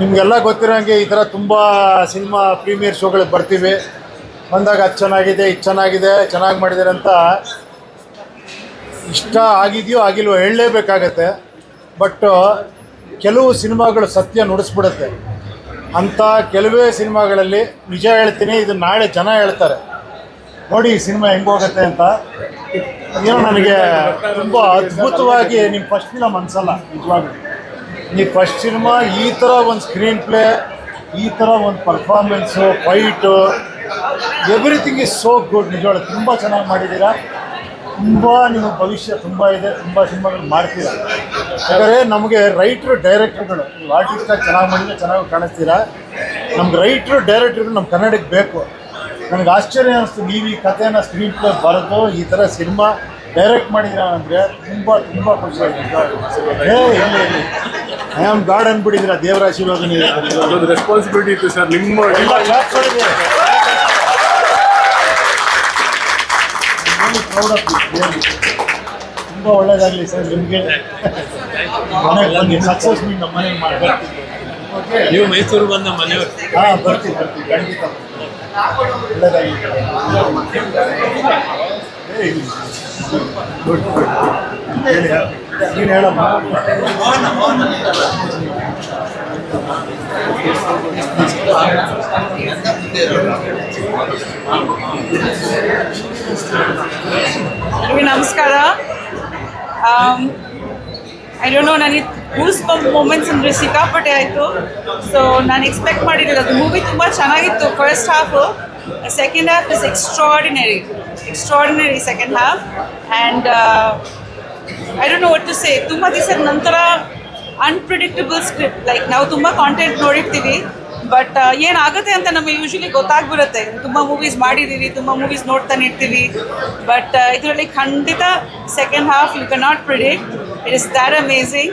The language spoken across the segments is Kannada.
ನಿಮಗೆಲ್ಲ ಗೊತ್ತಿರೋಂಗೆ ಈ ಥರ ತುಂಬ ಸಿನಿಮಾ ಪ್ರೀಮಿಯರ್ ಶೋಗಳಿಗೆ ಬರ್ತೀವಿ. ಬಂದಾಗ ಅದು ಚೆನ್ನಾಗಿದೆ, ಇದು ಚೆನ್ನಾಗಿದೆ, ಚೆನ್ನಾಗಿ ಮಾಡಿದ್ದಾರೆ ಅಂತ ಇಷ್ಟ ಆಗಿದೆಯೋ ಆಗಿಲ್ವೋ ಹೇಳಲೇಬೇಕಾಗತ್ತೆ. ಬಟ್ ಕೆಲವು ಸಿನಿಮಾಗಳು ಸತ್ಯ ನುಡಿಸ್ಬಿಡುತ್ತೆ. ಅಂಥ ಕೆಲವೇ ಸಿನಿಮಾಗಳಲ್ಲಿ ನಿಜ ಹೇಳ್ತೀನಿ, ಇದು ನಾಳೆ ಜನ ಹೇಳ್ತಾರೆ. ನೋಡಿ ಈ ಸಿನಿಮಾ ಹೆಂಗೋಗುತ್ತೆ ಅಂತ. ಏನೋ ನನಗೆ ತುಂಬ ಅದ್ಭುತವಾಗಿ ನಿಮ್ಮ ಫಸ್ಟ್ ಫಿಲಮ್ ಅನ್ಸಲ್ಲ, ನಿಜವಾಗ್ಲೂ. ನೀವು ಫಸ್ಟ್ ಸಿನಿಮಾ ಈ ಥರ ಒಂದು ಸ್ಕ್ರೀನ್ ಪ್ಲೇ ಈ ಥರ ಒಂದು performance fight everything is so good ನಿಜವಾಗ್ಲೂ ತುಂಬ ಚೆನ್ನಾಗಿ ಮಾಡಿದ್ದೀರಾ ತುಂಬ ನಿಮ್ಮ ಭವಿಷ್ಯ ತುಂಬ ಇದೆ, ತುಂಬ ಸಿನಿಮಾಗಳು ಮಾಡ್ತೀರಾ? ಯಾಕಂದರೆ ನಮಗೆ ರೈಟ್ರು ಡೈರೆಕ್ಟ್ರುಗಳು ನೀವು ಆರ್ಟಿಸ್ಟಾಗಿ ಚೆನ್ನಾಗಿ ಮಾಡಿದ್ರೆ ಚೆನ್ನಾಗಿ ಕಾಣಿಸ್ತೀರಾ? ನಮ್ಗೆ ರೈಟ್ರು ಡೈರೆಕ್ಟ್ರುಗಳು ನಮ್ಮ ಕನ್ನಡಕ್ಕೆ ಬೇಕು. ನನಗೆ ಆಶ್ಚರ್ಯ ಅನಿಸ್ತು, ನೀವು ಈ ಕಥೆನ ಸ್ಕ್ರೀನ್ ಪ್ಲೇ ಬರೆದು ಈ ಥರ ಸಿನಿಮಾ ಡೈರೆಕ್ಟ್ ಮಾಡಿದ್ದೀರಾ ಅಂದರೆ ತುಂಬ ತುಂಬ ಖುಷಿ ಐ ಆಮ್ ಗಾಡ್ ಅನ್ಬಿಟ್ಟಿದ್ರ ದೇವರ ಆಶೀರ್ವಾದ ಅದೊಂದು ರೆಸ್ಪಾನ್ಸಿಬಿಲಿಟಿ ಇತ್ತು ಸರ್ ನಿಮ್ಮ ತುಂಬ ಒಳ್ಳೇದಾಗಲಿ ಸರ್ ನಿಮಗೆ. ಮನೆಗೆ ಬನ್ನಿ ಸಕ್ಸಸ್ ಮೀಟ್ ನಮ್ಮ ಮನೆಗೆ ಮಾಡಿ ಓಕೆ ನೀವು ಮೈಸೂರು ಬಂದ ಮನೆಯವರು. ಹಾಂ ಬರ್ತೀವಿ ಬರ್ತೀವಿ ಖಂಡಿತ ಒಳ್ಳೇದಾಗಲಿ. ಗುಡ್ ಗುಡ್ ಹೇಳಿ ನೀನು ನಮಸ್ಕಾರ. ಐ ಡೋಂಟ್ ನೋ ನನಗೆ ಗೂಸ್ ಬಂಪ್ ಮೂಮೆಂಟ್ಸ್ ಅಂದರೆ ಸಿಕ್ಕಾಪಟ್ಟೆ ಆಯಿತು. ಸೊ ನಾನು ಎಕ್ಸ್ಪೆಕ್ಟ್ ಮಾಡಿರಲಿಲ್ಲ. ಅದು ಮೂವಿ ತುಂಬ ಚೆನ್ನಾಗಿತ್ತು first half second half is extraordinary extraordinary second half and I don't know what to say ತುಂಬ ದಿವಸ ನಂತರ ಅನ್ಪ್ರಿಡಿಕ್ಟಬಲ್ ಸ್ಕ್ರಿಪ್ಟ್ ಲೈಕ್ ನಾವು ತುಂಬ ಕಾಂಟೆಂಟ್ ನೋಡಿರ್ತೀವಿ ಬಟ್ ಏನಾಗುತ್ತೆ ಅಂತ ನಮಗೆ ಯೂಶಲಿ ಗೊತ್ತಾಗ್ಬಿಡುತ್ತೆ. ತುಂಬ ಮೂವೀಸ್ ಮಾಡಿದ್ದೀವಿ ತುಂಬ ಮೂವೀಸ್ ನೋಡ್ತಾನೆ ಇರ್ತೀವಿ ಬಟ್ ಇದರಲ್ಲಿ ಖಂಡಿತ second half you can not predict it is that amazing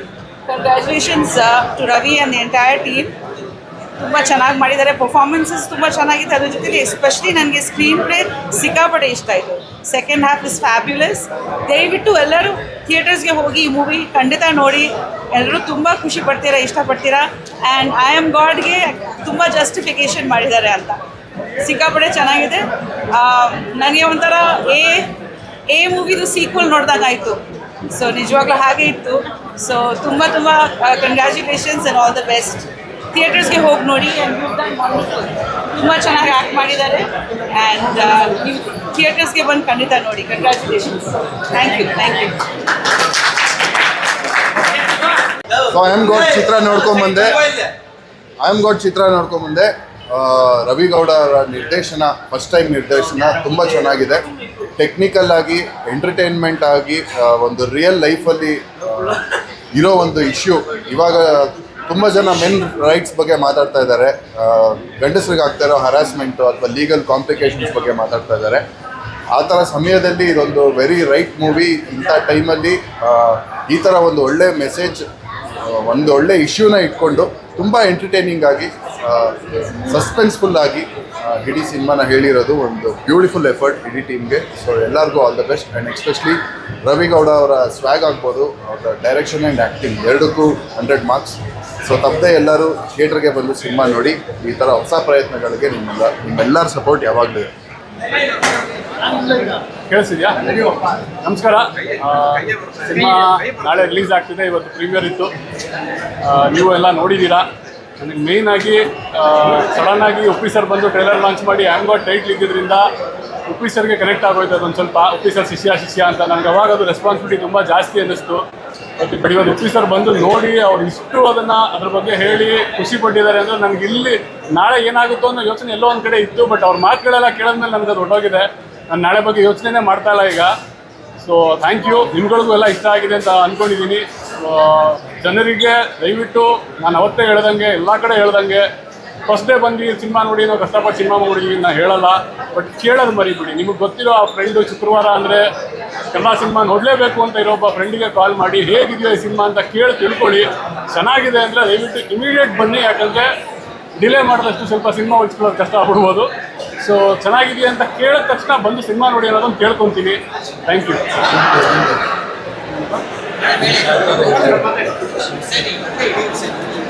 congratulations to Ravi and entire team ತುಂಬ ಚೆನ್ನಾಗಿ ಮಾಡಿದ್ದಾರೆ. ಪರ್ಫಾರ್ಮೆನ್ಸಸ್ ತುಂಬ ಚೆನ್ನಾಗಿದೆ ಅದ್ರ ಜೊತೆಗೆ ಎಸ್ಪೆಷಲಿ ನನಗೆ ಸ್ಕ್ರೀನ್ ಪ್ಲೇ ಸಿಕ್ಕಾಪಟ್ಟೆ ಇಷ್ಟ ಆಯಿತು. ಸೆಕೆಂಡ್ ಹಾಫ್ ಇಸ್ ಫ್ಯಾಬ್ಯುಲಸ್ ದಯವಿಟ್ಟು ಎಲ್ಲರೂ ಥಿಯೇಟರ್ಸ್ಗೆ ಹೋಗಿ ಈ ಮೂವಿ ಖಂಡಿತ ನೋಡಿ. ಎಲ್ಲರೂ ತುಂಬ ಖುಷಿ ಪಡ್ತೀರಾ, ಇಷ್ಟಪಡ್ತೀರಾ? ಆ್ಯಂಡ್ ಐ ಆಮ್ ಗಾಡ್ಗೆ ತುಂಬ ಜಸ್ಟಿಫಿಕೇಷನ್ ಮಾಡಿದ್ದಾರೆ ಅಂತ. ಸಿಕ್ಕಾಪಡೆ ಚೆನ್ನಾಗಿದೆ. ನನಗೆ ಒಂಥರ ಎ ಎ ಮೂವಿದು ಸೀಕ್ವಲ್ ನೋಡಿದಾಗಾಯಿತು ಸೊ ನಿಜವಾಗ್ಲೂ ಹಾಗೆ ಇತ್ತು. ಸೊ ತುಂಬ ತುಂಬ congratulations and all the best ಥಿಯೇಟರ್ಸ್ಗೆ ಹೋಗಿ ನೋಡಿ. ತುಂಬ ಚೆನ್ನಾಗಿ ಆ್ಯಕ್ಟ್ ಮಾಡಿದ್ದಾರೆ. ಆ್ಯಂಡ್ ಥಿಯೇಟರ್ಸ್ಗೆ ಬಂದು ಖಂಡಿತ ನೋಡಿ. Congratulations thank you thank you I am God ಚಿತ್ರ ನೋಡ್ಕೊಂಬಂದೆ ಐ ಆಮ್ ಗೌಡ್ ಚಿತ್ರ ನೋಡ್ಕೊಂಬಂದೆ ಬಂದೆ. ರವಿ ಗೌಡ ನಿರ್ದೇಶನ ಫಸ್ಟ್ ಟೈಮ್ ನಿರ್ದೇಶನ ತುಂಬ ಚೆನ್ನಾಗಿದೆ. ಟೆಕ್ನಿಕಲ್ ಆಗಿ ಎಂಟರ್ಟೈನ್ಮೆಂಟ್ ಆಗಿ ಒಂದು ರಿಯಲ್ ಲೈಫಲ್ಲಿ ಇರೋ ಒಂದು ಇಶ್ಯೂ ಇವಾಗ ತುಂಬ ಜನ ಮೆನ್ ರೈಟ್ಸ್ ಬಗ್ಗೆ ಮಾತಾಡ್ತಾ ಇದ್ದಾರೆ. ಗಂಡಸರಿಗೆ ಆಗ್ತಾ ಇರೋ ಹರಾಸ್ಮೆಂಟು ಅಥವಾ ಲೀಗಲ್ ಕಾಂಪ್ಲಿಕೇಶನ್ಸ್ ಬಗ್ಗೆ ಮಾತಾಡ್ತಾ ಇದ್ದಾರೆ. ಆ ಥರ ಸಮಯದಲ್ಲಿ ಇದೊಂದು ವೆರಿ ರೈಟ್ ಮೂವಿ ಇಂಥ ಟೈಮಲ್ಲಿ ಈ ಥರ ಒಂದು ಒಳ್ಳೆ ಮೆಸೇಜ್ ಒಂದು ಒಳ್ಳೆ ಇಶ್ಯೂನ ಇಟ್ಕೊಂಡು ತುಂಬ ಎಂಟರ್ಟೈನಿಂಗ್ ಆಗಿ ಸಸ್ಪೆನ್ಸ್ಫುಲ್ ಆಗಿ ಇಡೀ ಸಿನಿಮಾನ ಹೇಳಿರೋದು ಒಂದು ಬ್ಯೂಟಿಫುಲ್ ಎಫರ್ಟ್ ಇಡೀ ಟೀಮ್ಗೆ ಸೊ ಎಲ್ಲರಿಗೂ all the best and especially Ravi Gowda ಅವರ ಸ್ವ್ಯಾಗ್ ಆಗ್ಬೋದು, ಅವರ ಡೈರೆಕ್ಷನ್ ಆ್ಯಂಡ್ ಆ್ಯಕ್ಟಿಂಗ್ ಎರಡಕ್ಕೂ ಹಂಡ್ರೆಡ್ ಮಾರ್ಕ್ಸ್ ಸೊ ತಪ್ಪದೆ ಎಲ್ಲರೂ ಥಿಯೇಟ್ರಿಗೆ ಬಂದು ಸಿನಿಮಾ ನೋಡಿ, ಈ ಥರ ಹೊಸ ಪ್ರಯತ್ನಗಳಿಗೆ ನಿಮ್ಮೆಲ್ಲ ನಿಮ್ಮೆಲ್ಲರ ಸಪೋರ್ಟ್ ಯಾವಾಗಲೂ ಕೇಳಿಸಿದ್ಯಾ ನಮಸ್ಕಾರ. ಸಿನಿಮಾ ನಾಳೆ ರಿಲೀಸ್ ಆಗ್ತಿದೆ, ಇವತ್ತು ಪ್ರೀಮಿಯರ್ ಇತ್ತು. ನೀವು ಎಲ್ಲ ನೋಡಿದ್ದೀರಾ ನನಗೆ ಮೇಯ್ನ್ ಆಗಿ ಸಡನ್ ಆಗಿ ಉಪ್ಪಿ ಸರ್ ಬಂದು ಟ್ರೈಲರ್ ಲಾಂಚ್ ಮಾಡಿ ಹ್ಯಾಂಗೋ ಟೈಟ್ಲ್ ಇದ್ದಿದ್ದರಿಂದ ಉಪ್ಪಿ ಕನೆಕ್ಟ್ ಆಗೋಯ್ತು ಅದೊಂದು ಸ್ವಲ್ಪ. ಉಪ್ಪಿ ಸರ್ ಶಿಷ್ಯ ಶಿಷ್ಯ ಅಂತ. ನನಗೆ ಅವಾಗ ಅದು ರೆಸ್ಪಾನ್ಸಿಬಿಲಿಟಿ ತುಂಬ ಜಾಸ್ತಿ ಅನ್ನಿಸ್ತು. ಬಟ್ ಇವತ್ತು ಉಪ್ಪಿ ಸರ್ ಬಂದು ನೋಡಿ ಅವ್ರು ಇಷ್ಟು ಅದನ್ನು ಅದ್ರ ಬಗ್ಗೆ ಹೇಳಿ ಖುಷಿ ಪಟ್ಟಿದ್ದಾರೆ ಅಂದರೆ ನನಗೆ ಇಲ್ಲಿ ನಾಳೆ ಏನಾಗುತ್ತೋ ಅನ್ನೋ ಯೋಚನೆ ಎಲ್ಲೋ ಒಂದು ಕಡೆ ಇತ್ತು ಬಟ್ ಅವ್ರ ಮಾತುಗಳೆಲ್ಲ ಕೇಳಿದ್ಮೇಲೆ ನನಗೆ ಅದು ಹೊಟ್ಟೋಗಿದೆ ನಾನು ನಾಳೆ ಬಗ್ಗೆ ಯೋಚನೆನೇ ಮಾಡ್ತಾ ಇಲ್ಲ ಈಗ. ಸೊ ಥ್ಯಾಂಕ್ ಯು ನಿಮ್ಗಳಿಗೂ ಎಲ್ಲ ಇಷ್ಟ ಆಗಿದೆ ಅಂತ ಅಂದ್ಕೊಂಡಿದ್ದೀನಿ ಜನರಿಗೆ ದಯವಿಟ್ಟು ನಾನು ಅವತ್ತೇ ಹೇಳ್ದಂಗೆ, ಎಲ್ಲ ಕಡೆ ಹೇಳ್ದಂಗೆ ಫಸ್ಟ್ ಬಂದು ಸಿನಿಮಾ ನೋಡಿ ನಾವು ಕಷ್ಟಪಟ್ಟು ಸಿನಿಮಾ ನೋಡಿದೀವಿ ನಾನು ಹೇಳಲ್ಲ. ಬಟ್ ಕೇಳೋದು ಮರಿಬಿಡಿ. ನಿಮಗೆ ಗೊತ್ತಿರೋ ಆ ಫ್ರೆಂಡು ಶುಕ್ರವಾರ ಅಂದರೆ ಎಲ್ಲ ಸಿನಿಮಾ ನೋಡಲೇಬೇಕು ಅಂತ ಇರೋ ಒಬ್ಬ ಫ್ರೆಂಡಿಗೆ ಕಾಲ್ ಮಾಡಿ, ಹೇಗಿದೆಯೋ ಈ ಸಿನಿಮಾ? ಅಂತ ಕೇಳಿ ತಿಳ್ಕೊಳ್ಳಿ. ಚೆನ್ನಾಗಿದೆ ಅಂದರೆ ದಯವಿಟ್ಟು ಇಮಿಡಿಯೇಟ್ ಬನ್ನಿ. ಯಾಕಂದರೆ ಡಿಲೇ ಮಾಡಿದಷ್ಟು ಸ್ವಲ್ಪ ಸಿನಿಮಾ ಉಳಿಸ್ಕೊಳ್ಳೋದು ಕಷ್ಟ ಆಗ್ಬಿಡ್ಬೋದು. ಸೊ ಚೆನ್ನಾಗಿದೆ ಅಂತ ಕೇಳಿದ ತಕ್ಷಣ ಬಂದು ಸಿನಿಮಾ ನೋಡಿ ಅನ್ನೋದನ್ನು ಕೇಳ್ಕೊತೀನಿ. Thank you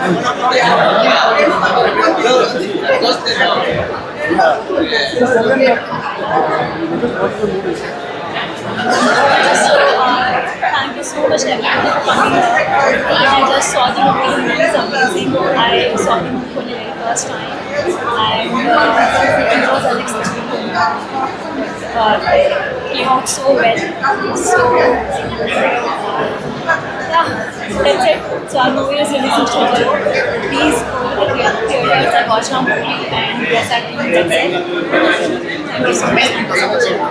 Thank you so much everyone. I just saw the movie, movie amazing. I saw the movie for the very first time and uh, it was. Uh, it came out so well. So. So theaters and and. Thank you so much.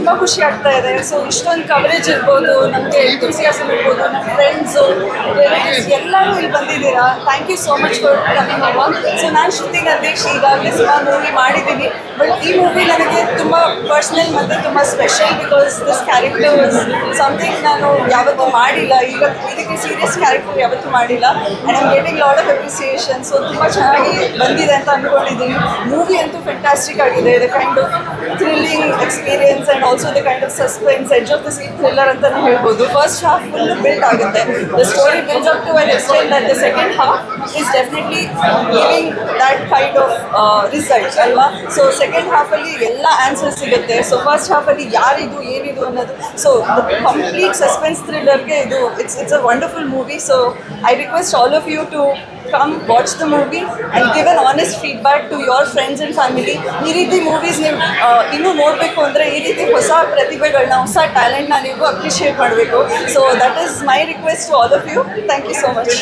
ತುಂಬ ಖುಷಿ ಆಗ್ತಾ ಇದೆ. ಸೊ ಇಷ್ಟೊಂದು ಕವರೇಜ್ ಇರ್ಬೋದು, ನಮಗೆ ಎಂತೂಸಿಯಾಸಮ್ ಇರ್ಬೋದು ನಮ್ಮ ಫ್ರೆಂಡ್ಸು ರಿಲೇಟಿವ್ಸ್ ಎಲ್ಲರೂ ಇಲ್ಲಿ ಬಂದಿದ್ದೀರಾ? Thank you so much for coming ಅಮ್ಮ ಸೊ ನಾನು ಶ್ರುತಿ ಗಂಧೇಶ್ ಈಗಾಗಲೇ ಸಿನಿಮಾ ಮೂವಿ ಮಾಡಿದ್ದೀನಿ. ಬಟ್ ಈ ಮೂವಿ ನನಗೆ ತುಂಬ ಪರ್ಸ್ನಲ್ ಮತ್ತು ತುಂಬ special because this character something ನಾನು ಯಾವತ್ತೂ ಮಾಡಿಲ್ಲ. ಈಗ ಇದಕ್ಕೆ ಸೀರಿಯಸ್ ಕ್ಯಾರೆಕ್ಟರ್ ಯಾವತ್ತೂ ಮಾಡಿಲ್ಲ. And I'm getting load of appreciation so ತುಂಬ ಚೆನ್ನಾಗಿ ಬಂದಿದೆ ಅಂತ ಅಂದ್ಕೊಂಡಿದ್ದೀನಿ ಮೂವಿ ಅಂತೂ ಫೆಂಟಾಸ್ಟಿಕ್ ಆಗಿದೆ. The kind of thrilling experience and also the kind of suspense edge of the seat thriller ಅಂತ ಹೇಳ್ಬೋದು. ಫಸ್ಟ್ ಹಾಫ್ ಫುಲ್ ಬಿಲ್ಡ್ ಆಗುತ್ತೆ. The story build up to and extend the second half is definitely giving that kind of result ಅಲ್ವಾ? ಸೊ ಸೆಕೆಂಡ್ ಹಾಫಲ್ಲಿ ಎಲ್ಲ ಆನ್ಸರ್ ಸಿಗುತ್ತೆ. ಸೊ ಫಸ್ಟ್ ಹಾಫಲ್ಲಿ ಯಾರಿದು, ಏನಿದು ಅನ್ನೋದು. ಸೊ ಕಂಪ್ಲೀಟ್ ಸಸ್ಪೆನ್ಸ್ ಥ್ರಿಲ್ಲರ್ಗೆ ಇದು it's it's a wonderful movie so I request all of you to come watch the movie and give an honest feedback to your friends and family ಈ ರೀತಿ ಮೂವೀಸ್ ನೀವು ಇನ್ನೂ ನೋಡಬೇಕು ಅಂದರೆ ಈ ರೀತಿ ಹೊಸ ಪ್ರತಿಭೆಗಳನ್ನ ಹೊಸ ಟ್ಯಾಲೆಂಟ್ನ ನೀವು ಅಪ್ರಿಷಿಯೇಟ್ ಮಾಡಬೇಕು. So that is my request to all of you thank you so much